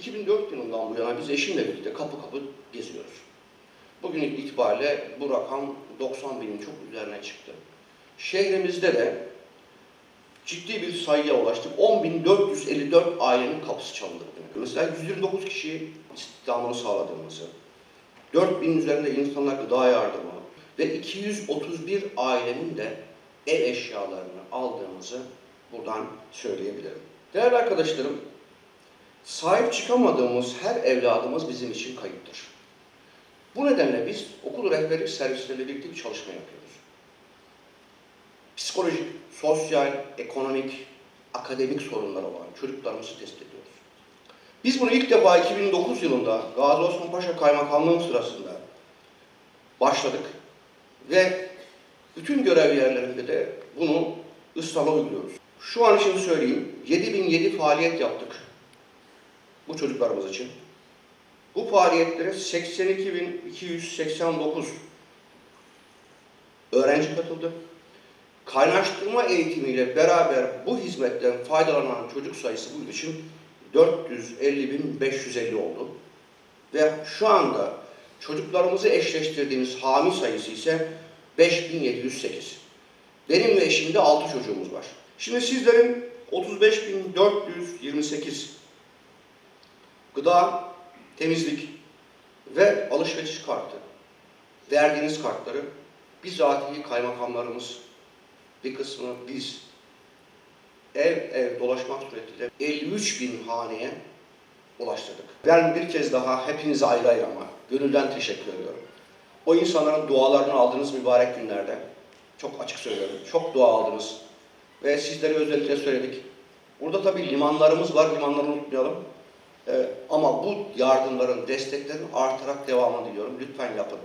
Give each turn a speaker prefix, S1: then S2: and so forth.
S1: 2004 yılından bu yana biz eşimle birlikte kapı kapı geziyoruz. Bugün itibariyle bu rakam 90 binin çok üzerine çıktı. Şehrimizde de ciddi bir sayıya ulaştık. 10.454 ailenin kapısı çalındı. Mesela 129 kişi istihdamını sağladığımızı, 4000 üzerinde insanlar gıda yardımı ve 231 ailenin de ev eşyalarını aldığımızı buradan söyleyebilirim. Değerli arkadaşlarım, sahip çıkamadığımız her evladımız bizim için kayıptır. Bu nedenle biz okul rehberlik servisleriyle birlikte bir çalışma yapıyoruz. Psikolojik, sosyal, ekonomik, akademik sorunları olan çocuklarımızı test ediyoruz. Biz bunu ilk defa 2009 yılında Gazi Osman Paşa Kaymakamlığı sırasında başladık ve bütün görev yerlerinde de bunu ıslama uyguluyoruz. Şu an için söyleyeyim, 7007 faaliyet yaptık bu çocuklarımız için. Bu faaliyetlere 82.289 öğrenci katıldı. Kaynaştırma eğitimiyle beraber bu hizmetten faydalanan çocuk sayısı bu için 450.550 oldu. Ve şu anda çocuklarımızı eşleştirdiğimiz hami sayısı ise 5708. Benim ve eşimde 6 çocuğumuz var. Şimdi sizlerin 35.428 gıda, temizlik ve alışveriş kartı verdiğiniz kartları bizatihi kaymakamlarımız bir kısmı biz ev ev dolaşmak suretiyle 53 bin haneye ulaştırdık. Ben bir kez daha hepinize ayrı ayrı ama gönülden teşekkür ediyorum. O insanların dualarını aldığınız mübarek günlerde çok açık söylüyorum. Çok dua aldınız. Ve sizlere özellikle söyledik. Burada tabii limanlarımız var. Limanları unutmayalım. Ee, ama bu yardımların, desteklerin artarak devamını diliyorum. Lütfen yapın.